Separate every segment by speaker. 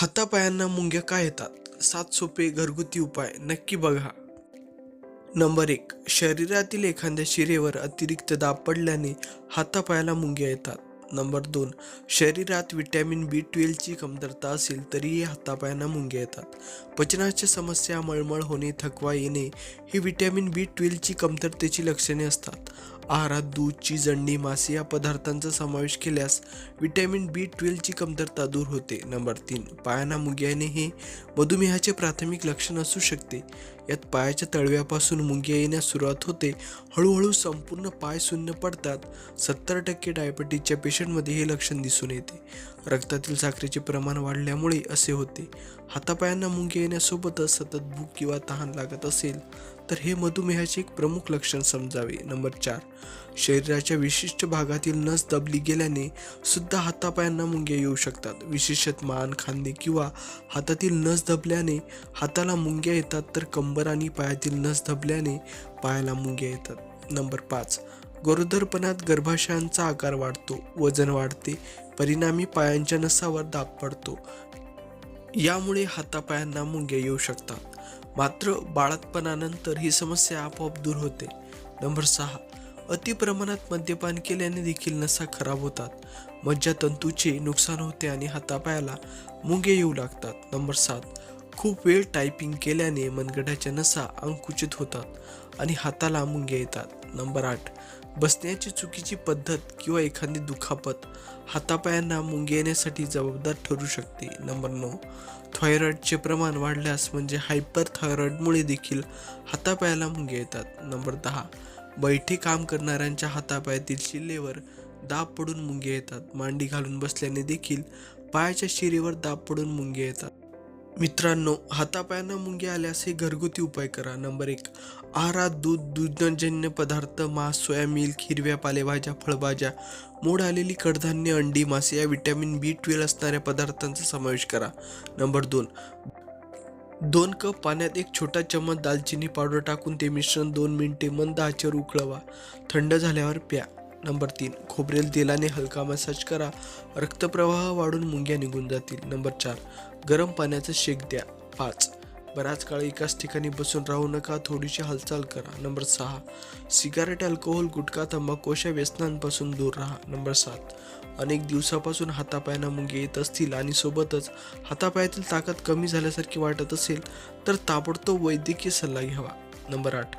Speaker 1: हातापायांना मुंग्या काय येतात? सात सोपे घरगुती उपाय नक्की बघा. नंबर एक शरीरातील एखाद्या शिरेवर अतिरिक्त दाब पडल्याने हातापायाला मुंग्या येतात. नंबर दोन शरीरात विटॅमिन बी ट्वेल्वची कमतरता असेल तरीही हातापायांना मुंग्या येतात. पचनाच्या समस्या मळमळ होणे थकवा येणे ही विटॅमिन बी ट्वेल्वची कमतरतेची लक्षणे असतात. आहारात दूध चीज अंडी मासे या पदार्थांचा समावेश केल्यास विटॅमिन बी ट्वेल्वची कमतरता दूर होते. नंबर तीन पायांना मुंग्या येणे हे मधुमेहाचे प्राथमिक लक्षण असू शकते. यात पायाच्या तळव्यापासून मुंग्या येण्यास सुरुवात होते. हळूहळू संपूर्ण पाय शून्य पडतात. सत्तर टक्के डायबिटीजच्या पेशंटमध्ये हे लक्षण दिसून येते. रक्तातील साखरेचे प्रमाण वाढल्यामुळे असे होते. हातापायांना मुंग्या येण्यासोबतच सतत भूक किंवा तहान लागत असेल तर हे मधुमेहाचे एक प्रमुख लक्षण समजावे. नंबर चार शरीराच्या विशिष्ट भागातील नस दबली गेल्याने सुद्धा हातापायांना मुंग्या येऊ शकतात. विशेषत मान खांदे किंवा हातातील नस दबल्याने हाताला मुंग्या येतात तर कंबर आणि पायातील नस दबल्याने पायाला मुंग्या येतात. नंबर पाच गरोदरपणात गर्भाशयांचा आकार वाढतो वजन वाढते परिणामी पायांच्या नसावर दाब पडतो. यामुळे हातापायांना मुंग्या येऊ शकतात. मात्र बाळातपणानंतर ही समस्या आपोआप दूर होते. नंबर सहा. अति प्रमाणात मद्यपान केल्याने देखील नसा खराब होतात. मज्जातंतूचे नुकसान होते आणि हातापायाला मुंगे येऊ लागतात. नंबर सात. खूप वेळ टायपिंग केल्याने मनगटाच्या नसा अंकुचित होतात आणि हाताला मुंगे येतात. नंबर आठ. बसण्याची चुकीची पद्धत किंवा एखादी दुखापत हातापायांना मुंगी येण्यासाठी जबाबदार ठरू शकते. नंबर नऊ थायरॉईडचे प्रमाण वाढल्यास म्हणजे हायपर थायरॉईडमुळे देखील हातापायाला मुंगे येतात. नंबर दहा बैठे काम करणाऱ्यांच्या हातापायातील शिल्लेवर दाब पडून मुंगे येतात. मांडी घालून बसल्याने देखील पायाच्या शिरेवर दाब पडून मुंगे येतात. मित्रांनो हातापायांना मुंग्या आल्यास हे घरगुती उपाय करा. नंबर एक आहारात दूध दुग्धजन्य पदार्थ मांस सोया मिल्क हिरव्या पालेभाज्या फळभाज्या मोड आलेली कडधान्य अंडी मासे या विटॅमिन बी ट्वेल्व असणाऱ्या पदार्थांचा समावेश करा. नंबर दोन दोन कप पाण्यात एक छोटा चमच दालचिनी पावडर टाकून ते मिश्रण दोन मिनिटे मंद आचेवर उकळवा. थंड झाल्यावर प्या. नंबर तीन खोबरेल तेलाने हलका मसाज करा. रक्तप्रवाह वाढून मुंग्या निघून जातील. नंबर चार गरम पाण्याचा शेक द्या. पाच बराच काळ एकाच ठिकाणी बसून राहू नका थोडीशी हालचाल करा. नंबर सहा सिगारेट अल्कोहोल गुटखा तंबाखू अशा व्यसनांपासून दूर राहा. नंबर सात अनेक दिवसापासून हातापायांना मुंगे येत असतील आणि सोबतच हातापायातील ताकद कमी झाल्यासारखी वाटत असेल तर ताबडतोब वैद्यकीय सल्ला घ्यावा. नंबर आठ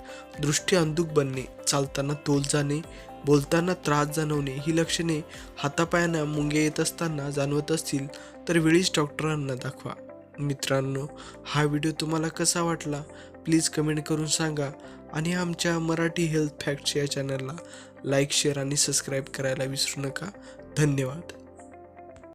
Speaker 1: दृष्टी अंधुक बनणे. चालताना तोल जाणे. बोलताना त्रास जाणवणे ही लक्षणे हातापायांना मुंगे येत असताना जाणवत असतील तर वेळीच डॉक्टरांना दाखवा. मित्रांनो हा व्हिडिओ तुम्हाला कसा वाटला? प्लीज कमेंट करून सांगा आणि आमच्या मराठी हेल्थ फॅक्ट्स या चॅनलला लाईक शेअर आणि सबस्क्राईब करायला विसरू नका. धन्यवाद.